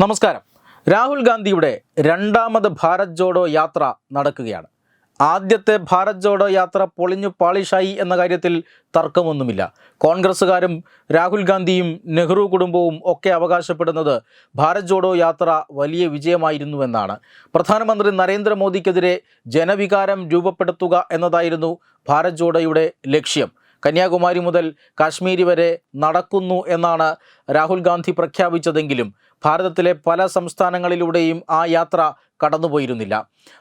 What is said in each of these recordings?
നമസ്കാരം. രാഹുൽ ഗാന്ധിയുടെ രണ്ടാമത് ഭാരത് ജോഡോ യാത്ര നടക്കുകയാണ്. ആദ്യത്തെ ഭാരത് ജോഡോ യാത്ര പൊളിഞ്ഞു പാളിഷായി എന്ന കാര്യത്തിൽ തർക്കമൊന്നുമില്ല. കോൺഗ്രസ്സുകാരും രാഹുൽ ഗാന്ധിയും നെഹ്റു കുടുംബവും ഒക്കെ അവകാശപ്പെടുന്നത് ഭാരത് ജോഡോ യാത്ര വലിയ വിജയമായിരുന്നുവെന്നാണ്. പ്രധാനമന്ത്രി നരേന്ദ്രമോദിക്കെതിരെ ജനവികാരം രൂപപ്പെടുത്തുക എന്നതായിരുന്നു ഭാരത് ജോഡോയുടെ ലക്ഷ്യം. കന്യാകുമാരി മുതൽ കാശ്മീരി വരെ നടക്കുന്നു എന്നാണ് രാഹുൽ ഗാന്ധി പ്രഖ്യാപിച്ചതെങ്കിലും ഭാരതത്തിലെ പല സംസ്ഥാനങ്ങളിലൂടെയും ആ യാത്ര കടന്നുപോയിരുന്നില്ല.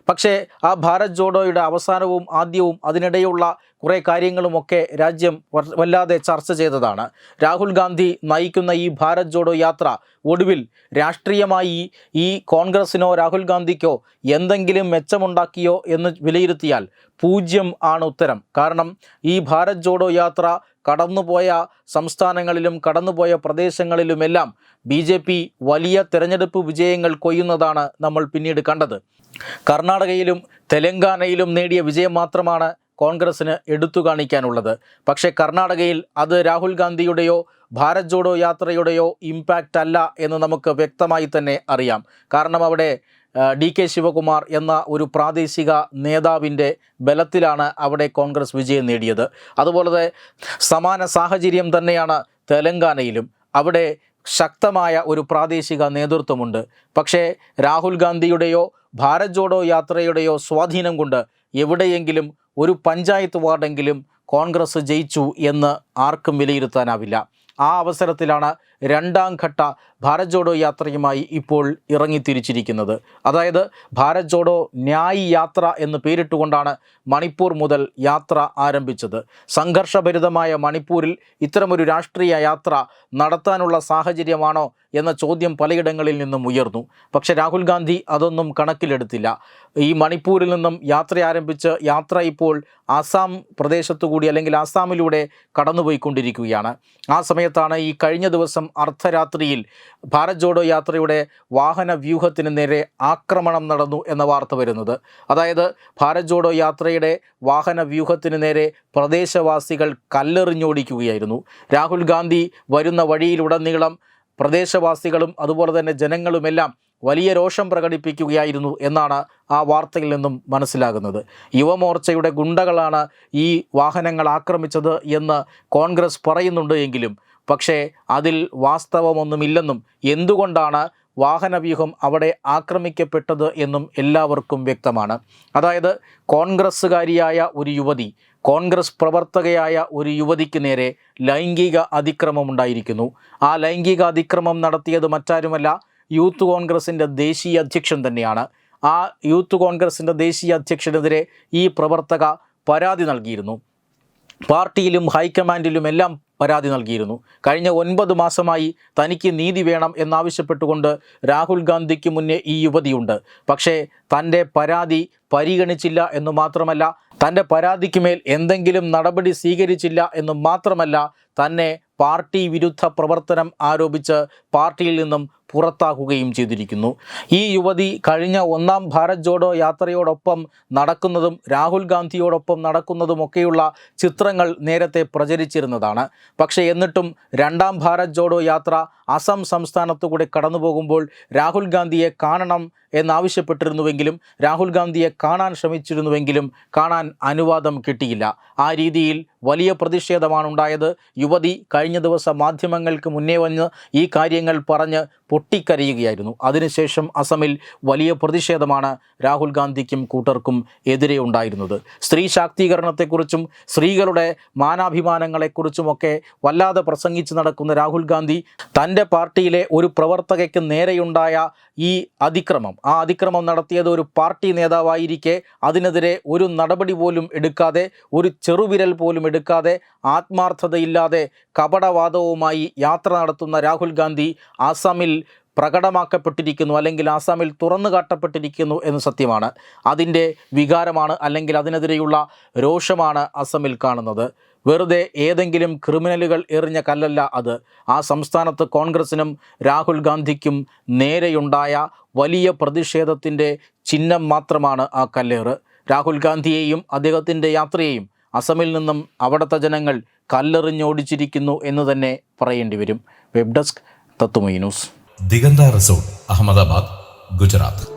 പക്ഷേ ആ ഭാരത് ജോഡോയുടെ അവസാനവും ആദ്യവും അതിനിടെയുള്ള കുറേ കാര്യങ്ങളുമൊക്കെ രാജ്യം വല്ലാതെ ചർച്ച ചെയ്തതാണ്. രാഹുൽ ഗാന്ധി നയിക്കുന്ന ഈ ഭാരത് ജോഡോ യാത്ര ഒടുവിൽ രാഷ്ട്രീയമായി ഈ കോൺഗ്രസിനോ രാഹുൽ ഗാന്ധിക്കോ എന്തെങ്കിലും മെച്ചമുണ്ടാക്കിയോ എന്ന് വിലയിരുത്തിയാൽ പൂജ്യം ആണ് ഉത്തരം. കാരണം ഈ ഭാരത് ജോഡോ യാത്ര കടന്നുപോയ സംസ്ഥാനങ്ങളിലും കടന്നുപോയ പ്രദേശങ്ങളിലുമെല്ലാം ബി ജെ പി വലിയ തെരഞ്ഞെടുപ്പ് വിജയങ്ങൾ കൊയ്യുന്നതാണ് നമ്മൾ പിന്നീട് കണ്ടത്. കർണാടകയിലും തെലങ്കാനയിലും നേടിയ വിജയം മാത്രമാണ് കോൺഗ്രസ്സിന് എടുത്തു കാണിക്കാനുള്ളത്. പക്ഷേ കർണാടകയിൽ അത് രാഹുൽ ഗാന്ധിയുടെയോ ഭാരത് ജോഡോ യാത്രയുടെയോ ഇമ്പാക്റ്റ് അല്ല എന്ന് നമുക്ക് വ്യക്തമായി തന്നെ അറിയാം. കാരണം അവിടെ ഡി കെ ശിവകുമാർ എന്ന ഒരു പ്രാദേശിക നേതാവിന്റെ ബലത്തിലാണ് അവിടെ കോൺഗ്രസ് വിജയം നേടിയത്. അതുപോലെ സമാന സാഹചര്യം തന്നെയാണ് തെലങ്കാനയിലും. അവിടെ ശക്തമായ ഒരു പ്രാദേശിക നേതൃത്വമുണ്ട്. പക്ഷേ രാഹുൽ ഗാന്ധിയുടെയോ ഭാരത് ജോഡോ യാത്രയുടെയോ സ്വാധീനം കൊണ്ട് എവിടെയെങ്കിലും ഒരു പഞ്ചായത്ത് വാർഡെങ്കിലും കോൺഗ്രസ് ജയിച്ചു എന്ന് ആർക്കും വിലയിരുത്താനാവില്ല. ആ അവസരത്തിലാണ് രണ്ടാം ഘട്ട ഭാരത് ജോഡോ യാത്രയുമായി ഇപ്പോൾ ഇറങ്ങിത്തിരിച്ചിരിക്കുന്നത്. അതായത് ഭാരത് ജോഡോ ന്യായ് യാത്ര എന്ന് പേരിട്ടുകൊണ്ടാണ് മണിപ്പൂർ മുതൽ യാത്ര ആരംഭിച്ചത്. സംഘർഷഭരിതമായ മണിപ്പൂരിൽ ഇത്തരമൊരു രാഷ്ട്രീയ യാത്ര നടത്താനുള്ള സാഹചര്യമാണോ എന്ന ചോദ്യം പലയിടങ്ങളിൽ നിന്നും ഉയർന്നു. പക്ഷെ രാഹുൽ ഗാന്ധി അതൊന്നും കണക്കിലെടുത്തില്ല. ഈ മണിപ്പൂരിൽ നിന്നും യാത്ര ആരംഭിച്ച് യാത്ര ഇപ്പോൾ ആസാം പ്രദേശത്തുകൂടി അല്ലെങ്കിൽ ആസാമിലൂടെ കടന്നുപോയിക്കൊണ്ടിരിക്കുകയാണ്. ആ സമയത്താണ് ഈ കഴിഞ്ഞ ദിവസം അർദ്ധരാത്രിയിൽ ഭാരത് ജോഡോ യാത്രയുടെ വാഹന വ്യൂഹത്തിന് നേരെ ആക്രമണം നടന്നു എന്ന വാർത്ത വരുന്നത്. അതായത് ഭാരത് ജോഡോ യാത്രയുടെ വാഹന വ്യൂഹത്തിന് നേരെ പ്രദേശവാസികൾ കല്ലെറിഞ്ഞോടിക്കുകയായിരുന്നു. രാഹുൽ ഗാന്ധി വരുന്ന വഴിയിലുടനീളം പ്രദേശവാസികളും അതുപോലെ തന്നെ ജനങ്ങളുമെല്ലാം വലിയ രോഷം പ്രകടിപ്പിക്കുകയായിരുന്നു എന്നാണ് ആ വാർത്തയിൽ നിന്നും മനസ്സിലാകുന്നത്. യുവമോർച്ചയുടെ ഗുണ്ടകളാണ് ഈ വാഹനങ്ങൾ ആക്രമിച്ചത് എന്ന് കോൺഗ്രസ് പറയുന്നുണ്ട് എങ്കിലും പക്ഷേ അതിൽ വാസ്തവമൊന്നുമില്ലെന്നും എന്തുകൊണ്ടാണ് വാഹനവ്യൂഹം അവിടെ ആക്രമിക്കപ്പെട്ടത് എന്നും എല്ലാവർക്കും വ്യക്തമാണ്. അതായത് കോൺഗ്രസ്സുകാരിയായ ഒരു യുവതി കോൺഗ്രസ് പ്രവർത്തകയായ ഒരു യുവതിക്ക് നേരെ ലൈംഗിക അതിക്രമം ഉണ്ടായിരിക്കുന്നു. ആ ലൈംഗിക അതിക്രമം നടത്തിയത് മറ്റാരുമല്ല യൂത്ത് കോൺഗ്രസിന്റെ ദേശീയ അധ്യക്ഷൻ തന്നെയാണ്. ആ യൂത്ത് കോൺഗ്രസിന്റെ ദേശീയ അധ്യക്ഷനെതിരെ ഈ പ്രവർത്തക പരാതി നൽകിയിരുന്നു. പാർട്ടിയിലും ഹൈക്കമാൻഡിലുമെല്ലാം പരാതി നൽകിയിരുന്നു. കഴിഞ്ഞ ഒൻപത് മാസമായി തനിക്ക് നീതി വേണം എന്നാവശ്യപ്പെട്ടുകൊണ്ട് രാഹുൽ ഗാന്ധിക്ക് മുന്നേ ഈ യുവതിയുണ്ട്. പക്ഷേ തന്റെ പരാതി പരിഗണിച്ചില്ല എന്ന് മാത്രമല്ല തന്റെ പരാതിക്ക് മേൽ എന്തെങ്കിലും നടപടി സ്വീകരിച്ചില്ല എന്ന് മാത്രമല്ല തന്നെ പാർട്ടി വിരുദ്ധ പ്രവർത്തനം ആരോപിച്ച് പാർട്ടിയിൽ നിന്നും പുറത്താക്കുകയും ചെയ്തിരിക്കുന്നു. ഈ യുവതി കഴിഞ്ഞ ഒന്നാം ഭാരത് ജോഡോ യാത്രയോടൊപ്പം നടക്കുന്നതും രാഹുൽ ഗാന്ധിയോടൊപ്പം നടക്കുന്നതുമൊക്കെയുള്ള ചിത്രങ്ങൾ നേരത്തെ പ്രചരിച്ചിരുന്നതാണ്. പക്ഷേ എന്നിട്ടും രണ്ടാം ഭാരത് ജോഡോ യാത്ര അസം സംസ്ഥാനത്തുകൂടെ കടന്നു പോകുമ്പോൾ രാഹുൽ ഗാന്ധിയെ കാണണം എന്നാവശ്യപ്പെട്ടിരുന്നുവെങ്കിലും രാഹുൽ ഗാന്ധിയെ കാണാൻ ശ്രമിച്ചിരുന്നുവെങ്കിലും കാണാൻ അനുവാദം കിട്ടിയില്ല. ആ രീതിയിൽ വലിയ പ്രതിഷേധമാണ് ഉണ്ടായത് യുവതി കഴിഞ്ഞ ദിവസം മാധ്യമങ്ങൾക്ക് മുന്നേ വന്ന് ഈ കാര്യങ്ങൾ പറഞ്ഞ് പൊട്ടിക്കരയുകയായിരുന്നു. അതിനുശേഷം അസമിൽ വലിയ പ്രതിഷേധമാണ് രാഹുൽ ഗാന്ധിക്കും കൂട്ടർക്കും എതിരെ ഉണ്ടായിരുന്നത്. സ്ത്രീ ശാക്തീകരണത്തെക്കുറിച്ചും സ്ത്രീകളുടെ മാനാഭിമാനങ്ങളെക്കുറിച്ചുമൊക്കെ വല്ലാതെ പ്രസംഗിച്ച് നടക്കുന്ന രാഹുൽ ഗാന്ധി തന്റെ പാർട്ടിയിലെ ഒരു പ്രവർത്തകയ്ക്ക് നേരെയുണ്ടായ ഈ അതിക്രമം ആ അതിക്രമം നടത്തിയത് ഒരു പാർട്ടി നേതാവായിരിക്കെ അതിനെതിരെ ഒരു നടപടി പോലും എടുക്കാതെ ഒരു ചെറുവിരൽ പോലും ആത്മാർത്ഥതയില്ലാതെ കപടവാദവുമായി യാത്ര നടത്തുന്ന രാഹുൽ ഗാന്ധി ആസാമിൽ പ്രകടമാക്കപ്പെട്ടിരിക്കുന്നു അല്ലെങ്കിൽ ആസാമിൽ തുറന്നു കാട്ടപ്പെട്ടിരിക്കുന്നു എന്ന് സത്യമാണ്. അതിന്റെ വികാരമാണ് അല്ലെങ്കിൽ അതിനെതിരെയുള്ള രോഷമാണ് അസമിൽ കാണുന്നത്. വെറുതെ ഏതെങ്കിലും ക്രിമിനലുകൾ എറിഞ്ഞ കല്ലല്ല അത്. ആ സംസ്ഥാനത്ത് കോൺഗ്രസിനും രാഹുൽ ഗാന്ധിക്കും നേരെയുണ്ടായ വലിയ പ്രതിഷേധത്തിന്റെ ചിഹ്നം മാത്രമാണ് ആ കല്ലേറ്. രാഹുൽ ഗാന്ധിയെയും അദ്ദേഹത്തിന്റെ യാത്രയെയും അസമിൽ നിന്നും അവിടുത്തെ ജനങ്ങൾ കല്ലെറിഞ്ഞോടിച്ചിരിക്കുന്നു എന്ന് തന്നെ പറയേണ്ടി വരും. വെബ് ഡെസ്ക് തത്തുമൈ ന്യൂസ്. ദിഗന്ത റിസോർട്ട് അഹമ്മദാബാദ് ഗുജറാത്ത്.